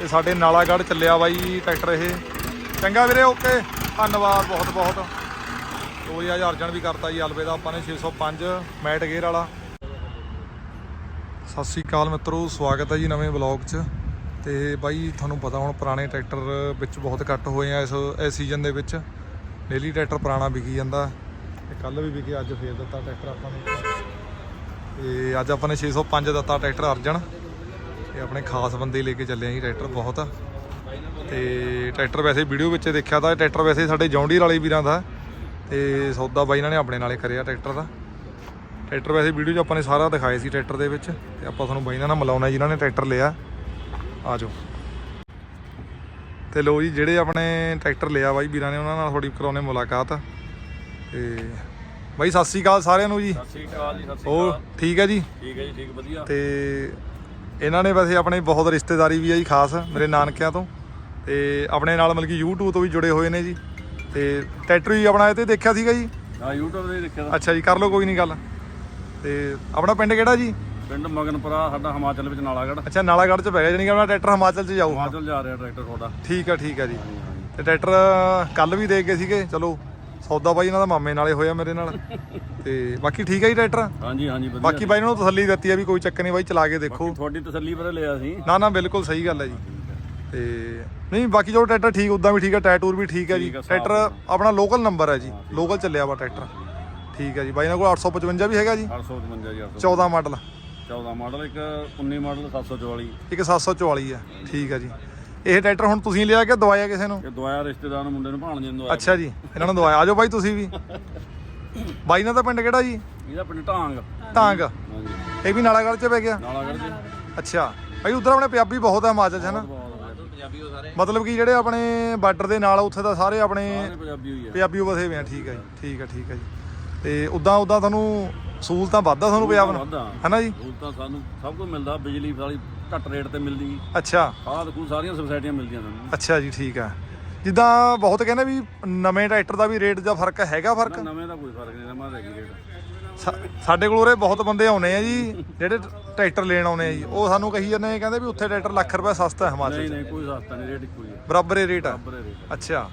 ਤੇ ਸਾਡੇ ਨਾਲਾਗੜ੍ਹ ਚੱਲਿਆ ਬਾਈ ਟਰੈਕਟਰ ਇਹ। ਚੰਗਾ ਵੀਰੇ, ਓਕੇ। ਧੰਨਵਾਦ ਬਹੁਤ ਬਹੁਤ। ਲੋ ਅੱਜ ਅਰਜਨ ਵੀ ਕਰਤਾ ਜੀ ਅਲਵੇ ਦਾ, ਆਪਾਂ ਨੇ 605 ਮੈਟ ਗੇਅਰ ਵਾਲਾ। ਸਤਿ ਸ੍ਰੀ ਅਕਾਲ ਮਿੱਤਰੋ, ਸਵਾਗਤ ਹੈ ਜੀ ਨਵੇਂ ਵਲੌਗ 'ਚ। ਤੇ ਬਾਈ, ਤੁਹਾਨੂੰ ਪਤਾ ਹੁਣ ਪੁਰਾਣੇ ਟਰੈਕਟਰ ਵਿੱਚ ਬਹੁਤ ਘੱਟ ਹੋਏ ਆ ਇਸ ਇਸ ਸੀਜ਼ਨ ਦੇ ਵਿੱਚ। ਡੇਲੀ ਟਰੈਕਟਰ ਪੁਰਾਣਾ ਵਿਕੀ ਜਾਂਦਾ। ਤੇ ਕੱਲ ਵੀ ਵਿਕੇ, ਅੱਜ ਫੇਰ ਦਿੱਤਾ ਟਰੈਕਟਰ ਆਪਾਂ ਨੇ। ਤੇ ਅੱਜ ਆਪਾਂ ਨੇ 605 ਦਿੱਤਾ ਟਰੈਕਟਰ ਅਰਜਨ। ਇਹ ਆਪਣੇ ਖਾਸ ਬੰਦੇ ਲੈ ਕੇ ਚੱਲੇ ਆ ਜੀ ਟਰੈਕਟਰ ਬਹੁਤ। ਤੇ ਟਰੈਕਟਰ ਵੈਸੇ ਵੀਡੀਓ ਵਿੱਚ ਦੇਖਿਆ ਤਾਂ ਟਰੈਕਟਰ ਵੈਸੇ ਸਾਡੇ ਜੌਂਡੀਰ ਵਾਲੇ ਵੀਰਾਂ ਦਾ। ਤੇ ਸੌਦਾ ਬਾਈ ਇਹਨਾਂ ਨੇ ਆਪਣੇ ਨਾਲੇ ਕਰਿਆ ਟਰੈਕਟਰ ਦਾ। ਟਰੈਕਟਰ ਵੈਸੇ ਵੀਡੀਓ 'ਚ ਆਪਾਂ ਨੇ ਸਾਰਾ ਦਿਖਾਇਆ ਸੀ ਟਰੈਕਟਰ ਦੇ ਵਿੱਚ। ਤੇ ਆਪਾਂ ਤੁਹਾਨੂੰ ਬਾਈ ਨਾਲ ਮਿਲਾਉਣਾ ਜਿਨ੍ਹਾਂ ਨੇ ਟਰੈਕਟਰ ਲਿਆ। ਆ ਜਾਓ। ਤੇ ਲੋ ਜੀ ਜਿਹੜੇ ਆਪਣੇ ਟਰੈਕਟਰ ਲਿਆ ਬਾਈ ਵੀਰਾਂ ਨੇ ਉਹਨਾਂ ਨਾਲ ਥੋੜੀ ਕਰਾਉਣੇ ਮੁਲਾਕਾਤ। ਤੇ ਬਾਈ ਸਤਿ ਸ੍ਰੀ ਅਕਾਲ ਸਾਰਿਆਂ ਨੂੰ ਜੀ। ਸਤਿ ਸ਼੍ਰੀ ਅਕਾਲ ਜੀ ਸਤਿ ਸ਼੍ਰੀ ਹੋਰ ਅਕਾਲ। ਠੀਕ ਹੈ ਜੀ? ਠੀਕ ਹੈ ਜੀ ਠੀਕ ਵਧੀਆ। ਤੇ ਇਹਨਾਂ ਨੇ ਵੈਸੇ ਆਪਣੇ ਬਹੁਤ ਰਿਸ਼ਤੇਦਾਰੀ ਵੀ ਆ ਜੀ ਖਾਸ ਮੇਰੇ ਨਾਨਕਿਆਂ ਤੋਂ। ਤੇ ਆਪਣੇ ਨਾਲ ਮਤਲਬ ਕਿ YouTube ਤੋਂ ਵੀ ਜੁੜੇ ਹੋਏ ਨੇ ਜੀ। ਤੇ ਟਰੈਕਟਰ ਵੀ ਆਪਣਾ ਇਹ ਤੇ ਦੇਖਿਆ ਸੀਗਾ ਜੀ? ਹਾਂ YouTube ਤੇ ਦੇਖਿਆ ਅੱਛਾ ਜੀ ਕਰ ਲਓ ਕੋਈ ਨਹੀਂ ਗੱਲ। ਤੇ ਆਪਣਾ ਪਿੰਡ ਕਿਹੜਾ ਜੀ? ਪਿੰਡ ਮਗਨਪੁਰਾ ਸਾਡਾ ਹਿਮਾਚਲ ਵਿੱਚ ਨਾਲਾਗੜ੍ਹ। ਅੱਛਾ ਨਾਲਾਗੜ੍ਹ ਚ ਪੈ ਗਿਆ ਜਾਨੀ ਕਿ ਆਪਣਾ ਟਰੈਕਟਰ ਹਿਮਾਚਲ ਚ ਜਾਊਗਾ। ਹਿਮਾਚਲ ਜਾ ਰਿਹਾ ਟਰੈਕਟਰ ਤੁਹਾਡਾ। ਠੀਕ ਆ ਠੀਕ ਆ ਜੀ। ਤੇ ਟਰੈਕਟਰ ਕੱਲ ਵੀ ਦੇ ਗਏ ਸੀਗੇ ਚਲੋ ਸੌਦਾ ਬਾਈ ਇਹਨਾਂ ਦਾ ਮਾਮੇ ਨਾਲੇ ਹੋਇਆ ਮੇਰੇ ਨਾਲ। ਤੇ ਬਾਕੀ ਠੀਕ ਆ ਜੀ ਟਰੈਕਟਰ? ਹਾਂਜੀ ਹਾਂਜੀ ਵਧੀਆ। ਬਾਕੀ ਬਾਈ ਨੂੰ ਤਸੱਲੀ ਦਿੱਤੀ ਆ ਵੀ ਕੋਈ ਚੱਕਰ ਨਹੀਂ ਬਾਈ ਚਲਾ ਕੇ ਦੇਖੋ। ਬਾਕੀ ਤੁਹਾਡੀ ਤਸੱਲੀ ਪਰ ਲਿਆ ਸੀ ਨਾ ਨਾ ਬਿਲਕੁਲ ਸਹੀ ਗੱਲ ਹੈ ਜੀ। ਤੇ ਨਹੀਂ ਬਾਕੀ ਜੋ ਟਰੈਕਟਰ ਠੀਕ ਉਦਾਂ ਵੀ ਠੀਕ ਹੈ ਟਾਇਰ ਟੂਰ ਵੀ ਠੀਕ ਹੈ ਜੀ। ਠੀਕ ਆ, ਸਾਫ਼ ਟਰੈਕਟਰ ਆਪਣਾ ਲੋਕਲ ਨੰਬਰ ਹੈ ਜੀ। ਲੋਕਲ ਚੱਲਿਆ ਵਾ ਟਰੈਕਟਰ। ਠੀਕ ਹੈ ਜੀ। ਬਾਈ ਨਾਲ ਕੋਲ 855 ਵੀ ਹੈਗਾ ਜੀ? 855 ਜੀ 14 ਮਾਡਲ 14 ਮਾਡਲ ਇੱਕ 19 ਮਾਡਲ 744 ਇੱਕ 744 ਹੈ। ਠੀਕ ਹੈ ਜੀ। ਇਹ ਟਰੈਕਟਰ ਹੁਣ ਤੁਸੀਂ ਲਿਆ ਕਿ ਦਵਾਇਆ ਕਿਸੇ ਨੂੰ? ਇਹ ਦਵਾਇਆ ਰਿਸ਼ਤੇਦਾਰ ਨੂੰ ਮੁੰਡੇ ਨੂੰ ਭਾਣਜੇ ਨੂੰ ਦਵਾਇਆ। ਅੱਛਾ ਜੀ। ਇਹਨਾਂ ਨੂੰ ਦਵਾਇਆ। ਆਜੋ ਬਾਈ ਤੁਸੀਂ ਵੀ। ਬਾਈ ਨਾਲ ਤਾਂ ਪਿੰਡ ਕਿਹੜਾ ਜੀ? ਇਹਦਾ ਪਿੰਡ ਢਾਂਗ। ਟਾਂਗ ਹਾਂਜੀ। ਇਹ ਵੀ ਨਾਲਾਗੜ੍ਹ ਚ ਪੈ ਗਿਆ? ਨਾਲਾਗੜ੍ਹ ਜੀ ਅੱਛਾ। ਬਾਈ ਉਧਰ ਆਪਣੇ ਪੰਜਾਬੀ ਬਹੁਤ ਹੈ ਹਿਮਾਚਲ ਚ ਹੈ ਨਾ? ਪੰਜਾਬੀ ਉਹ ਸਾਰੇ ਮਤਲਬ ਕਿ ਜਿਹੜੇ ਆਪਣੇ ਬਾਰਡਰ ਦੇ ਨਾਲ ਉੱਥੇ ਦਾ ਸਾਰੇ ਆਪਣੇ ਸਾਰੇ ਪੰਜਾਬੀ ਹੋਈ ਆ। ਪੰਜਾਬੀ ਵਸੇ ਹੋਏ ਆ ਠੀਕ ਹੈ ਜੀ ਠੀਕ ਹੈ ਠੀਕ ਹੈ ਜੀ। ਤੇ ਉਦਾਂ ਉਦਾਂ ਤੁਹਾਨੂੰ ਸਹੂਲਤਾਂ ਵੱਧਦਾ ਤੁਹਾਨੂੰ ਪੰਜਾਬ ਨਾਲ ਵਾਧਾ ਹੈਨਾ ਜੀ? ਉਹ ਤਾਂ ਸਾਨੂੰ ਸਭ ਕੁਝ ਮਿਲਦਾ ਬਿਜਲੀ ਵਾਲੀ ਘੱਟ ਰੇਟ ਤੇ ਮਿਲਦੀ। ਅੱਛਾ। ਖਾਦ ਖੂ ਸਾਰੀਆਂ ਸੁਸਾਇਟੀਆਂ ਮਿਲਦੀਆਂ ਸਾਨੂੰ। ਅੱਛਾ ਜੀ ਠੀਕ ਹੈ ਜਿੱਦਾਂ ਬਹੁਤ ਕਹਿੰਦੇ ਵੀ ਨਵੇਂ ਟਰੈਕਟਰ ਦਾ ਵੀ ਰੇਟ ਦਾ ਫ਼ਰਕ ਹੈਗਾ ਫ਼ਰਕ? ਨਾ ਨਵੇਂ ਦਾ ਕੋਈ ਫ਼ਰਕ ਨਹੀਂ ਨਵਾਂ ਦਾ ਕੀ ਰੇਟ। ਸਾ- ਸਾਡੇ ਕੋਲ ਉਰੇ ਬਹੁਤ ਬੰਦੇ ਆਉਣੇ ਆ ਜੀ ਜਿਹੜੇ ਟਰੈਕਟਰ ਲੈਣ ਆਉਣੇ ਆ ਜੀ। ਉਹ ਸਾਨੂੰ ਕਹੀ ਜਾਂਦੇ ਆ ਕਹਿੰਦੇ ਵੀ ਉੱਥੇ ਟਰੈਕਟਰ ਲੱਖ ਰੁਪਏ ਸਸਤਾ ਹੈ ਹਿਮਾਚਲ ਨਹੀਂ 'ਚ। ਨਹੀਂ ਕੋਈ ਸਸਤਾ ਨਹੀਂ ਰੇਟ ਇੱਕੋ ਹੀ ਹੈ ਬਰਾਬਰ ਹੀ ਰੇਟ ਆ? ਬਰੇ ਰੇਟ ਅੱਛਾ।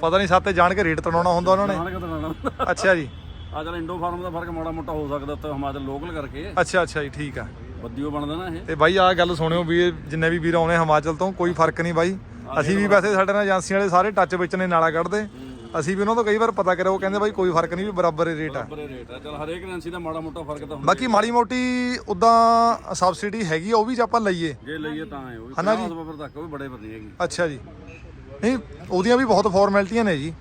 ਪਤਾ ਨਹੀਂ ਸਾਤੇ ਜਾਣ ਕੇ ਰੇਟ ਤੜਾਉਣਾ ਹੁੰਦਾ ਉਹਨਾਂ ਨੇ? ਅੱਛਾ ਜੀ। ਆ ਚਲ ਇੰਡੋ ਫਾਰਮ ਦਾ ਫ਼ਰਕ ਮਾੜਾ ਮੋਟਾ ਹੋ ਸਕਦਾ ਉੱਤੇ ਹਿਮਾਚਲ ਲੋਕਲ ਕਰਕੇ। ਅੱਛਾ ਅੱਛਾ ਜੀ ਠੀਕ ਆ। ਬੱਦੀਓ ਬਣਦਾ ਨਾ ਇਹ। ਤੇ ਬਾਈ ਆਹ ਗੱਲ ਸੁਣਿਓ ਵੀ ਇਹ ਜਿੰਨੇ ਵੀ ਵੀਰ ਆਉਣੇ ਹਿਮਾਚਲ ਤੋਂ ਕੋਈ ਫ਼ਰਕ ਨਹੀਂ ਬਾਈ। ਅਸੀਂ ਵੀ ਵੈਸੇ ਸਾਡੇ ਨਾਲ ਏਜੰਸੀ ਵਾਲੇ ਸਾਰੇ ਟੱਚ ਵਿੱਚ ਨੇ ਨਾਲਾ ਕੱਢਦੇ। ਅਸੀਂ ਵੀ ਉਹਨਾਂ ਤੋਂ ਕਈ ਵਾਰ ਪਤਾ ਕਰਿਆ ਉਹ ਕਹਿੰਦੇ ਬਾਈ ਕੋਈ ਫ਼ਰਕ ਨਹੀਂ ਵੀ ਬਰਾਬਰ ਹੀ ਰੇਟ ਆ। ਬਰੇ ਰੇਟ ਹੈ ਚਲ ਹਰੇਕ ਏਜੰਸੀ ਦਾ ਮਾੜਾ ਮੋਟਾ ਫ਼ਰਕ ਤਾਂ ਹੁੰਦਾ ਬਾਕੀ ਮਾੜੀ ਮੋਟੀ ਉਦਾਂ ਸਬਸਿਡੀ ਹੈਗੀ ਆ ਉਹ ਵੀ ਜੇ ਆਪਾਂ ਲਈਏ। ਜੇ ਲਈਏ ਤਾਂ ਹੈ ਉਹ ਵੀ ਹਨਾ ਜੀ? 50 ਰੁਪਏ ਤੱਕ ਉਹ ਵੀ ਬੜੇ ਪਰ ਨਹੀਂ ਹੈਗੀ। ਅੱਛਾ ਜੀ। ਨਹੀਂ ਉਹਦੀਆਂ ਵੀ ਬਹੁਤ ਫਾਰਮੈਲਿਟੀਆਂ ਨੇ ਜੀ।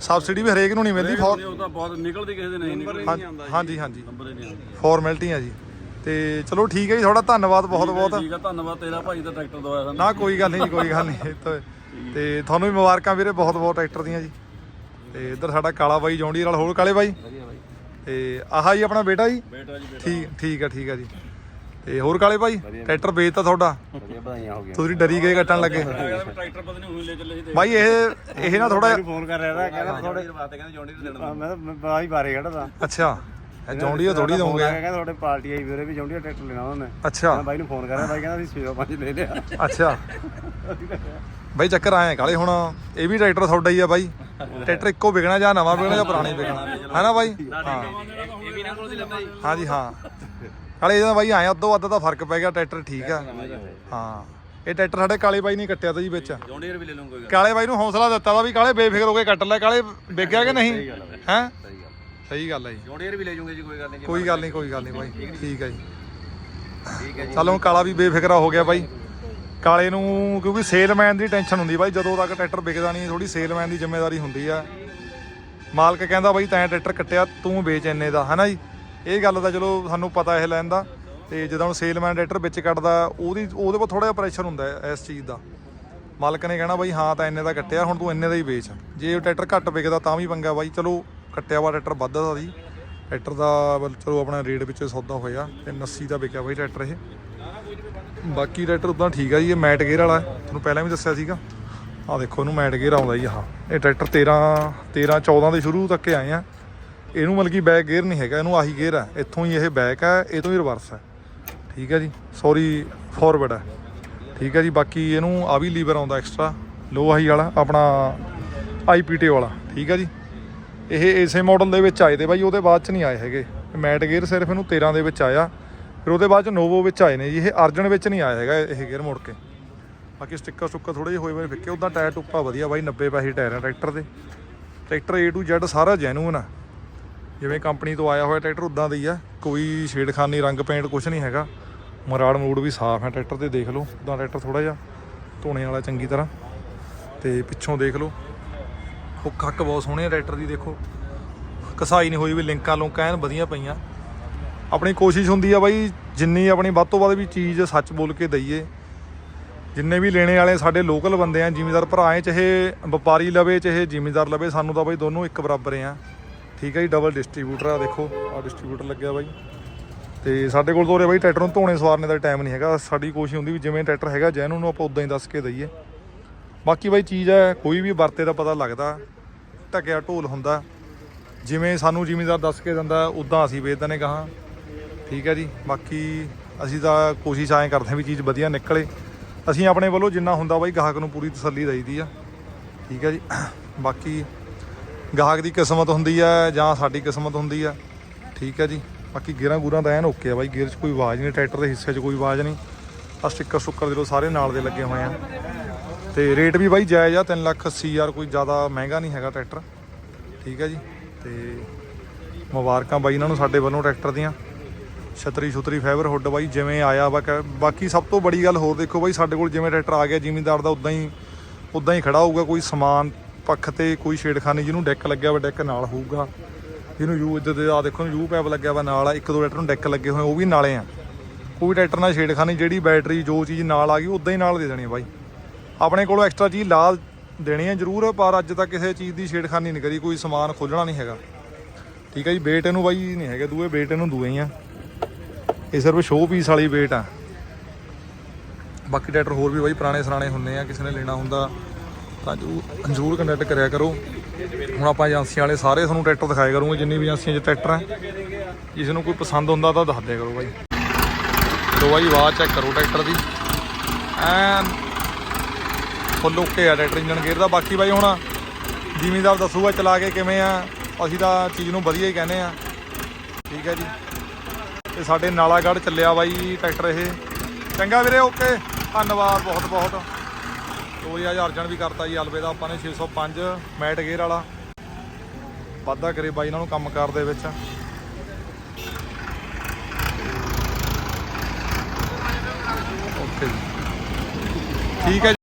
ਸਬਸਿਡੀ ਵੀ ਹਰੇਕ ਨੂੰ ਨਹੀਂ ਮਿਲਦੀ ਫੋਰ ਉਹ ਤਾਂ ਬਹੁਤ ਨਿਕਲਦੀ ਕਿਸੇ ਦੇ ਨਹੀਂ ਨਿਕਲਦੀ। ਹਾਂਜੀ ਹਾਂਜੀ। ਨੰਬਰ ਹੀ ਨਹੀਂ ਆਉਂਦਾ। ਫਾਰਮੈਲਿਟੀਆਂ ਜੀ। ਤੇ ਚਲੋ ਠੀਕ ਹੈ ਜੀ ਤੁਹਾਡਾ ਧੰਨਵਾਦ ਬਹੁਤ ਬਹੁਤ। ਠੀਕ ਆ ਧੰਨਵਾਦ ਤੇਰਾ ਭਾਈ ਦਾ ਟਰੈਕਟਰ ਦਵਾਇਆ ਸਾਨੂੰ। ਨਾ ਕੋਈ ਗੱਲ ਨਹੀਂ ਜੀ, ਕੋਈ ਗੱਲ ਨਹੀਂ ਤਾਂ- ਤੁਹਾਨੂੰ ਵੀ ਮੁਬਾਰਕਾਂ ਵੀਰੇ ਬਹੁਤ ਬਹੁਤ ਟਰੈਕਟਰ ਦੀਆਂ ਜੀ। ਤੇ ਇੱਧਰ ਸਾਡਾ ਕਾਲਾ ਬਾਈ ਜੌਂਡੀ ਨਾਲ ਹੋਰ ਕਾਲੇ ਬਾਈ? ਵਧੀਆ ਬਾਈ। ਤੇ ਆਹਾ ਜੀ ਆਪਣਾ ਬੇਟਾ ਜੀ? ਬੇਟਾ ਜੀ ਬੇਟਾ। ਠੀਕ ਠੀਕ ਆ ਠੀਕ ਆ ਜੀ। ਤੇ ਹੋਰ ਕਾਲੇ ਬਾਈ? ਟਰੈਕਟਰ ਵੇਚਤਾ ਤੁਹਾਡਾ? ਵਧੀਆ ਵਧਾਈਆਂ ਹੋ ਤੁਸੀਂ ਡਰੀ ਗਏ ਕੱਟਣ ਲੱਗੇ। ਟਰੈਕਟਰ ਪਤਾ ਨਹੀਂ ਹੋਈ ਲੈ ਚੱਲੇ ਸੀ ਤੇ। ਬਾਈ ਇਹ ਇਹ ਨਾ ਥੋੜਾ ਫੋਨ ਕਰ ਰਿਹਾ ਕਹਿੰਦਾ ਥੋੜੇ ਬਾਤ ਕਹਿੰਦੇ ਜੌਂਡੀ ਦੇ ਦੇਣਾ ਮੈਂ ਤਾਂ ਬਾਈ ਬਾਰੇ ਖੜਾ ਅੱਛਾ। ਇਹ ਜੌਂਡੀ ਆ ਥੋੜੀ ਦਊਂਗੇ ਕਹਿੰਦਾ ਤੁਹਾਡੇ ਪਾਰਟੀ ਆਈ ਵੀਰੇ ਵੀ ਜੌਂਡੀ ਟਰੈਕਟਰ ਲੈਣਾ ਉਹਨੇ। ਅੱਛਾ। ਮੈਂ ਬਾਈ ਨੂੰ ਫੋਨ ਕਰਿਆ ਬਾਈ ਕਹਿੰਦਾ ਅਸੀਂ 605 ਲੈ ਲਿਆ। ਅੱਛਾ। ਬਾਈ ਚੱਕਰ ਆਏ ਕਾਲੇ ਹੁਣ ਇਹ ਵੀ ਟਰੈਕਟਰ ਤੁਹਾਡਾ ਹੀ ਆ ਬਾਈ। ਟਰੈਕਟਰ ਇੱਕੋ ਵਿਕਣਾ ਜਾਂ ਨਵਾਂ ਵਿਕਣਾ ਜਾਂ ਪੁਰਾਣਾ ਹੀ ਵਿਕਣਾ? ਹੈ ਨਾ ਬਾਈ? ਹਾਂ। ਇਹ ਵੀ ਨਾ ਕੋਲ ਦੀ ਲੈਂਦਾ ਜੀ ਹਾਂਜੀ ਹਾਂ। ਕਾਲੇ ਇਹਦਾ ਬਾਈ ਆਏ ਅੱਧੋ ਅੱਧ ਦਾ ਫ਼ਰਕ ਪੈ ਗਿਆ ਟਰੈਕਟਰ ਠੀਕ ਆ। ਹਾਂ। ਇਹ ਟਰੈਕਟਰ ਸਾਡੇ ਕਾਲੇ ਬਾਈ ਨੇ ਕੱਟਿਆ ਤਾ ਜੀ ਵਿੱਚ। ਜੌਂਡੀ ਵੀ ਲੈ ਲਵਾਂ ਕੋਈ ਕਾਲੇ ਬਾਈ ਨੂੰ ਹੌਸਲਾ ਦਿੱਤਾ ਦਾ ਵੀ ਕਾਲੇ ਬੇਫਿਕਰ ਹੋ ਕੇ ਕੱਟ ਲੈ ਕਾਲੇ ਵਿਗਿਆ ਕਿ ਨਹੀਂ? ਹੈ? ਸਹੀ ਗੱਲ ਹੈ ਜੀ। ਜੌਂਡੀ ਵੀ ਲੈ ਜੂਗੇ ਜੀ ਕੋਈ ਗੱਲ ਨਹੀਂ ਕੋਈ ਗੱਲ ਨਹੀਂ ਕੋਈ ਗੱਲ ਨਹੀਂ ਬਾਈ। ਠੀਕ ਹੈ ਜੀ। ਠੀਕ ਹੈ ਜੀ। ਚਲੋ ਕਾਲਾ ਵੀ ਬੇਫਿਕਰਾ ਹੋ ਗਿਆ ਬਾਈ। ਕਾਲੇ ਨੂੰ ਕਿਉਂਕਿ ਸੇਲਮੈਨ ਦੀ ਟੈਨਸ਼ਨ ਹੁੰਦੀ ਬਾਈ ਜਦੋਂ ਤੱਕ ਟਰੈਕਟਰ ਵਿਕਦਾ ਨਹੀਂ ਥੋੜੀ ਸੇਲਮੈਨ ਦੀ ਜ਼ਿੰਮੇਵਾਰੀ ਹੁੰਦੀ ਆ। ਮਾਲਕ ਕਹਿੰਦਾ ਬਾਈ ਤੈਂ ਟਰੈਕਟਰ ਕੱਟਿਆ ਤੂੰ ਵੇਚ ਇੰਨੇ ਦਾ ਹਨਾ ਜੀ? ਇਹ ਗੱਲ ਤਾਂ ਚਲੋ ਸਾਨੂੰ ਪਤਾ ਇਹ ਲੈਣ ਦਾ। ਤੇ ਜਦੋਂ ਹੁਣ ਸੇਲਮੈਨ ਟਰੈਕਟਰ ਵਿੱਚ ਕੱਟਦਾ ਉਹਦੀ ਉਹਦੇ ਕੋਲ ਥੋੜਾ ਜਿਹਾ ਪ੍ਰੈਸ਼ਰ ਹੁੰਦਾ ਇਸ ਚੀਜ਼ ਦਾ। ਮਾਲਕ ਨੇ ਕਹਿਣਾ ਬਾਈ ਹਾਂ ਤਾਂ ਇੰਨੇ ਦਾ ਕੱਟਿਆ ਹੁਣ ਤੂੰ ਇੰਨੇ ਦਾ ਹੀ ਵੇਚ। ਜੇ ਉਹ ਟਰੈਕਟਰ ਘੱਟ ਵਿਕਦਾ ਤਾਂ ਵੀ ਪੰਗਾ ਬਾਈ ਚਲੋ ਕੱਟਿਆ ਵਾ ਟਰੈਕਟਰ ਵੱਧਦਾ ਸੀ ਟਰੈਕਟਰ ਦਾ ਬਲ- ਚਲੋ ਆਪਣਾ ਰੇਟ ਵਿੱਚ ਸੌਦਾ ਹੋਇਆ ਤੇ 80 ਦਾ ਵਿਕਿਆ ਬਾਈ ਟਰੈਕਟਰ ਇਹ। ਬਾਕੀ ਟਰੈਕਟਰ ਉਦਾਂ ਠੀਕ ਆ ਜੀ, ਇਹ ਮੈਟ ਗੇਅਰ ਵਾਲਾ ਤੁਹਾਨੂੰ ਪਹਿਲਾਂ ਵੀ ਦੱਸਿਆ ਸੀਗਾ। ਆਹ ਦੇਖੋ, ਇਹਨੂੰ ਮੈਟ ਗੇਅਰ ਆਉਂਦਾ ਜੀ ਆਹ। ਇਹ ਟਰੈਕਟਰ 13 13 14 ਦੇ ਸ਼ੁਰੂ ਤੱਕ ਆਏ ਆ। ਇਹਨੂੰ ਮਤਲਬ ਕਿ ਬੈਕ ਗੇਅਰ ਨਹੀਂ ਹੈਗਾ, ਇਹਨੂੰ ਆਹੀ ਗੇਅਰ ਹੈ ਇੱਥੋਂ ਹੀ ਇਹ ਬੈਕ ਹੈ ਇਹ ਤੋਂ ਹੀ ਰਿਵਰਸ ਹੈ ਠੀਕ ਹੈ ਜੀ। ਸੌਰੀ ਫਾਰਵਰਡ ਹੈ ਠੀਕ ਹੈ ਜੀ, ਬਾਕੀ ਇਹਨੂੰ ਆ ਵੀ ਲੀਵਰ ਆਉਂਦਾ ਐਕਸਟਰਾ ਲੋ ਆਹੀ ਵਾਲਾ, ਆਪਣਾ ਆਈਪੀਟੀ ਵਾਲਾ। ਠੀਕ ਆ ਜੀ। ਇਹ ਇਸੇ ਮਾਡਲ ਦੇ ਵਿੱਚ ਆਏ ਤੇ ਬਾਈ ਉਹਦੇ ਬਾਅਦ ਚ ਨਹੀਂ ਆਏ ਹੈਗੇ। ਮੈਟ ਗੇਅਰ ਸਿਰਫ ਇਹਨੂੰ 13 ਦੇ ਵਿੱਚ ਆਇਆ। ਫਿਰ ਉਹਦੇ ਬਾਅਦ ਚ ਨੋਵੋ ਵਿੱਚ ਆਏ ਨੇ ਜੀ। ਇਹ ਅਰਜਨ ਵਿੱਚ ਨਹੀਂ ਆਇਆ ਹੈਗਾ ਇਹ ਗੇਅਰ ਮੁੜ ਕੇ। ਬਾਕੀ ਸਟਿੱਕਰ ਸੁੱਕਰ ਥੋੜੇ ਜਿਹੇ ਹੋਏ ਹੋਏ ਫਿੱਕੇ। ਉਦਾਂ ਟਾਇਰ ਟੁੱਪਾ ਵਧੀਆ ਬਾਈ 90 ਪੈਸੇ ਟਾਇਰ ਆ ਟਰੈਕਟਰ ਦੇ। ਟਰੈਕਟਰ A to Z ਸਾਰਾ ਜੈਨੂਨ ਆ। ਜਿਵੇਂ ਕੰਪਨੀ ਤੋਂ ਆਇਆ ਹੋਇਆ ਟਰੈਕਟਰ ਉਦਾਂ ਦਾ ਹੀ ਆ। ਕੋਈ ਛੇੜਖਾਨੀ, ਰੰਗ ਪੇਂਟ ਕੁਝ ਨਹੀਂ ਹੈਗਾ। ਮਰਾੜ ਮੂਡ ਵੀ ਸਾਫ਼ ਹੈ ਟਰੈਕਟਰ ਤੇ ਦੇਖ ਲਓ। ਉਦਾਂ ਟਰੈਕਟਰ ਥੋੜਾ ਜਿਹਾ ਧੋਣੇ ਵਾਲਾ ਚੰਗੀ ਤਰ੍ਹਾਂ। ਤੇ ਪਿੱਛੋਂ ਦੇਖ ਲਓ। ਹੁੱਕ ਹੱਕ ਬਹੁਤ ਸੋਹਣੇ ਆ ਟਰੈਕਟਰ ਦੀ, ਦੇਖੋ। ਕਸਾਈ ਨਹੀਂ ਹੋਈ ਵੀ ਲਿੰਕਾਂ ਲੋਕਾਂ ਐਨ ਵਧੀਆ ਪਈਆਂ। ਆਪਣੀ ਕੋਸ਼ਿਸ਼ ਹੁੰਦੀ ਆ ਬਾਈ, ਜਿੰਨੀ ਆਪਣੀ ਵੱਧ ਤੋਂ ਵੱਧ ਵੀ ਚੀਜ਼ ਸੱਚ ਬੋਲ ਕੇ ਦਈਏ। ਜਿੰਨੇ ਵੀ ਲੈਣੇ ਵਾਲੇ ਸਾਡੇ ਲੋਕਲ ਬੰਦੇ ਆ, ਜ਼ਿਮੀਦਾਰ ਭਰਾ ਏ ਚਾਹੇ ਵਪਾਰੀ ਲਵੇ, ਚਾਹੇ ਜ਼ਿਮੀਦਾਰ ਲਵੇ, ਸਾਨੂੰ ਤਾਂ ਬਾਈ ਦੋਨੋਂ ਇੱਕ ਬਰਾਬਰ ਆ। ਠੀਕ ਹੈ ਜੀ ਡਬਲ ਡਿਸਟ੍ਰੀਬਿਊਟਰ ਆ, ਦੇਖੋ ਆ ਡਿਸਟ੍ਰੀਬਿਊਟਰ ਲੱਗਿਆ ਬਾਈ। ਤੇ ਸਾਡੇ ਕੋਲ ਤੋਰੇ ਬਾਈ ਟਰੈਕਟਰ ਨੂੰ ਧੋਣੇ ਸਵਾਰਨੇ ਦਾ ਟਾਈਮ ਨਹੀਂ ਹੈਗਾ। ਸਾਡੀ ਕੋਸ਼ਿਸ਼ ਹੁੰਦੀ ਵੀ ਜਿਵੇਂ ਟਰੈਕਟਰ ਹੈਗਾ ਜੈਨ ਨੂੰ ਆਪਾਂ ਉਦਾਂ ਹੀ ਦੱਸ ਕੇ ਦਈਏ। ਬਾਕੀ ਬਾਈ ਚੀਜ਼ ਹੈ, ਕੋਈ ਵੀ ਵਰਤੇ ਦਾ ਪਤਾ ਲੱਗਦਾ, ਢਕਿਆ ਢੋਲ ਹੁੰਦਾ, ਜਿਵੇਂ ਸਾਨੂੰ ਜ਼ਿਮੀਦਾਰ ਦੱਸ ਕੇ ਦਿੰਦਾ ਉਦਾਂ ਅਸੀਂ ਵੇਚਦੇ ਨੇ ਗਾਹਾਂ। ਠੀਕ ਹੈ ਜੀ, ਬਾਕੀ ਅਸੀਂ ਤਾਂ ਕੋਸ਼ਿਸ਼ ਐਂ ਕਰਦੇ ਹਾਂ ਵੀ ਚੀਜ਼ ਵਧੀਆ ਨਿਕਲੇ। ਅਸੀਂ ਆਪਣੇ ਵੱਲੋਂ ਜਿੰਨਾ ਹੁੰਦਾ ਬਾਈ ਗਾਹਕ ਨੂੰ ਪੂਰੀ ਤਸੱਲੀ ਦਈਦੀ ਆ। ਠੀਕ ਹੈ ਜੀ, ਬਾਕੀ ਗਾਹਕ ਦੀ ਕਿਸਮਤ ਹੁੰਦੀ ਆ ਜਾਂ ਸਾਡੀ ਕਿਸਮਤ ਹੁੰਦੀ ਆ। ਠੀਕ ਹੈ ਜੀ, ਬਾਕੀ ਗੇਅਰਾਂ ਗੂਰਾਂ ਦਾ ਐਨ ਓਕੇ ਆ ਬਾਈ ਗੇਅਰ 'ਚ ਕੋਈ ਆਵਾਜ਼ ਨਹੀਂ, ਟਰੈਕਟਰ ਦੇ ਹਿੱਸੇ 'ਚ ਕੋਈ ਆਵਾਜ਼ ਨਹੀਂ। ਆ ਸਟicker ਸੁੱਕਰ ਦੇ ਲੋ ਸਾਰੇ ਨਾਲ ਦੇ ਲੱਗੇ ਹੋਏ ਆ। ਤੇ ਰੇਟ ਵੀ ਬਾਈ ਜਾਇਜ਼ ਆ 3 ਲੱਖ 80 ਹਜ਼ਾਰ ਕੋਈ ਜ਼ਿਆਦਾ ਮਹਿੰਗਾ ਨਹੀਂ ਹੈਗਾ ਟਰੈਕਟਰ। ਠੀਕ ਹੈ ਜੀ? ਤੇ ਮੁਬਾਰਕਾਂ ਬਾਈ ਇਹਨਾਂ ਨੂੰ ਸਾਡੇ ਵੱਲੋਂ ਟਰੈਕਟਰ ਦੀਆਂ। ਛਤਰੀ ਛੁਤਰੀ ਫਾਈਬਰ ਹੁੱਡ ਬਾਈ ਜਿਵੇਂ ਆਇਆ ਵਾ ਕ- ਬਾਕੀ ਸਭ ਤੋਂ ਬੜੀ ਗੱਲ ਹੋਰ ਦੇਖੋ ਬਾਈ ਸਾਡੇ ਕੋਲ ਜਿਵੇਂ ਟਰੈਕਟਰ ਆ ਗਿਆ, ਜ਼ਿਮੀਂਦਾਰ ਦਾ ਉਦਾਂ ਹੀ ਉਦਾਂ ਹੀ ਖੜਾ ਹੋਊਗਾ, ਕੋਈ ਸਮਾਨ ਪੱਖ ਤੇ ਕੋਈ ਛੇੜਖਾਨੀ ਜਿਹਨੂੰ ਡੈਕ ਲੱਗਿਆ ਵਾ ਡੈਕ ਨਾਲ ਹੋਊਗਾ। ਜਿਹਨੂੰ ਯੂ ਇੱਧਰ ਦੇ ਆ ਦੇਖੋ, ਯੂ ਪੈਪ ਲੱਗਿਆ ਵਾ ਨਾਲ ਆ, ਇੱਕ ਦੋ ਟਰੈਕਟਰ ਨੂੰ ਡੈਕ ਲੱਗੇ ਹੋਏ, ਉਹ ਵੀ ਨਾਲੇ ਆ। ਕੋਈ ਟਰੈਕਟਰ ਨਾਲ ਛੇੜਖਾਨੀ ਜਿਹੜੀ ਬੈਟਰੀ ਜੋ ਚੀਜ਼ ਨਾਲ ਆ ਗਈ, ਉਦਾਂ ਹੀ ਨਾਲ ਦੇ ਦੇਣੀ ਬਾਈ। ਆਪਣੇ ਕੋਲੋਂ ਐਕਸਟਰਾ ਚੀਜ਼ ਲਾ ਦੇਣੀ ਹੈ ਜ਼ਰੂਰ, ਪਰ ਅੱਜ ਤੱਕ ਕਿਸੇ ਚੀਜ਼ ਦੀ ਛੇੜਖਾਨੀ ਨਹੀਂ ਕਰੀ, ਕੋਈ ਸਮਾਨ ਖੋਲਣਾ ਨਹੀਂ ਹੈਗਾ। ਠੀਕ ਹੈ ਜੀ ਵੇਟ ਇਹਨੂੰ ਬਾਈ ਨਹੀਂ ਹੈਗੇ, ਦੂਏ ਵੇਟ ਇਹਨੂੰ ਦੂਏ ਹੀ ਆ। ਇਹ ਸਿਰਫ ਸ਼ੋਅ ਪੀਸ ਵਾਲੀ ਵੇਟ ਆ। ਬਾਕੀ ਟਰੈਕਟਰ ਹੋਰ ਵੀ ਬਾਈ ਪੁਰਾਣੇ ਸਰਾਣੇ ਹੁੰਦੇ ਆ, ਕਿਸੇ ਨੇ ਲੈਣਾ ਹੁੰਦਾ ਤਾਂ ਜਰੂਰ ਜ਼ਰੂਰ ਕੰਟੈਕਟ ਕਰਿਆ ਕਰੋ। ਹੁਣ ਆਪਾਂ ਏਜੰਸੀਆਂ ਵਾਲੇ ਸਾਰੇ ਤੁਹਾਨੂੰ ਟਰੈਕਟਰ ਦਿਖਾਏ ਕਰੂੰਗੇ, ਜਿੰਨੀ ਵੀ ਏਜੰਸੀਆਂ 'ਚ ਟਰੈਕਟਰ ਹੈ ਜਿਸ ਨੂੰ ਕੋਈ ਪਸੰਦ ਹੁੰਦਾ ਤਾਂ ਦੱਸ ਦਿਆ ਕਰੋ ਬਾਈ। ਲੋ ਬਾਈ, ਆਵਾਜ਼ ਚੈੱਕ ਕਰੋ ਟਰੈਕਟਰ ਦੀ। ਐਂ ਫੁੱਲ ਓਕੇ ਆ, ਟਰੈਕਟਰ ਇੰਜਨ ਗੇਅਰ ਦਾ। ਬਾਕੀ ਬਾਈ ਹੁਣ ਜ਼ਿਮੀਦਾਰ ਦੱਸੂਗਾ ਚਲਾ ਕੇ ਕਿਵੇਂ ਆ, ਅਸੀਂ ਤਾਂ ਚੀਜ਼ ਨੂੰ ਵਧੀਆ ਹੀ ਕਹਿੰਦੇ ਆ। ਠੀਕ ਹੈ ਜੀ। ਤੇ ਸਾਡੇ ਨਾਲਾਗੜ੍ਹ ਚੱਲਿਆ ਬਾਈ ਟਰੈਕਟਰ ਇਹ। ਚੰਗਾ ਵੀਰੇ, ਓਕੇ। ਧੰਨਵਾਦ ਬਹੁਤ ਬਹੁਤ। ਲੋ ਜੀ ਅੱਜ ਅਰਜਨ ਵੀ ਕਰਤਾ ਜੀ ਅਲਵੇ ਦਾ ਆਪਾਂ ਨੇ 605 ਮੈਟ ਗੇਅਰ ਵਾਲਾ। ਵਾਧਾ ਕਰੇ ਬਾਈ ਇਹਨਾਂ ਨੂੰ ਕੰਮਕਾਰ ਦੇ ਵਿੱਚ। ਓਕੇ ਜੀ। ਠੀਕ ਹੈ ਜੀ।